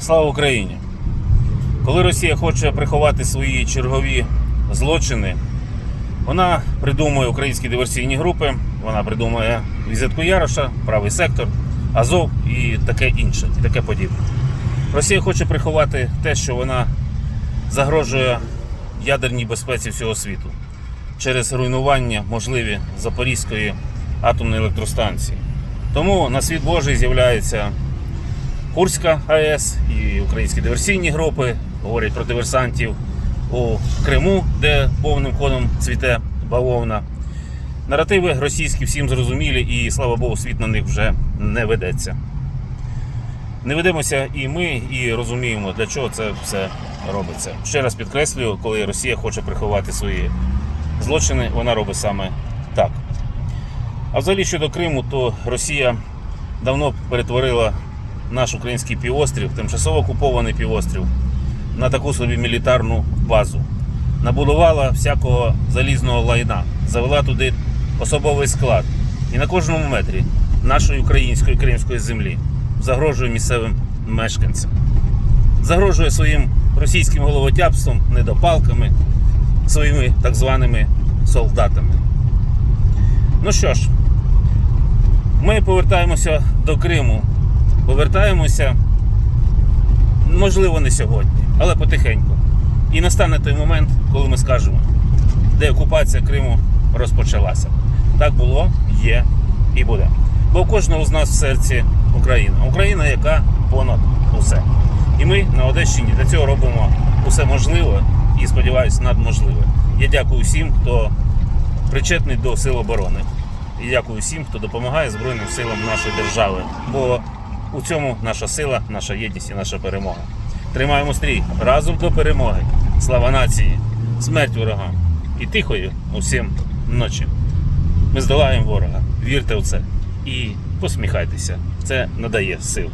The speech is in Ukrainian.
Слава Україні! Коли Росія хоче приховати свої чергові злочини, вона придумує українські диверсійні групи, вона придумує візитку Яроша, правий сектор, Азов і таке інше, і таке подібне. Росія хоче приховати те, що вона загрожує ядерній безпеці всього світу через руйнування можливі Запорізької атомної електростанції. Тому на світ Божий з'являється Курська АЕС і українські диверсійні групи говорять про диверсантів у Криму, де повним ходом цвіте бавовна. Наративи російські всім зрозумілі, і слава Богу, світ на них вже не ведеться. Не ведемося і ми, і розуміємо, для чого це все робиться. Ще раз підкреслюю, коли Росія хоче приховати свої злочини, вона робить саме так. А взагалі щодо Криму, то Росія давно перетворила наш український півострів, тимчасово окупований півострів, на таку собі мілітарну базу. Набудувала всякого залізного лайна, завела туди особовий склад. І на кожному метрі нашої української кримської землі загрожує місцевим мешканцям. Загрожує своїм російським головотяпством, недопалками, своїми так званими солдатами. Ну що ж, ми повертаємося до Криму. Повертаємося, можливо, не сьогодні, але потихеньку. І настане той момент, коли ми скажемо, де окупація Криму розпочалася. Так було, є і буде. Бо кожного з нас в серці Україна. Україна, яка понад усе. І ми на Одещині для цього робимо усе можливе і, сподіваюся, надможливе. Я дякую всім, хто причетний до сил оборони. І дякую всім, хто допомагає Збройним силам нашої держави. Бо у цьому наша сила, наша єдність і наша перемога. Тримаємо стрій разом до перемоги. Слава нації, смерть ворогам і тихою усім ночі. Ми здолаємо ворога. Вірте в це і посміхайтеся. Це надає сил.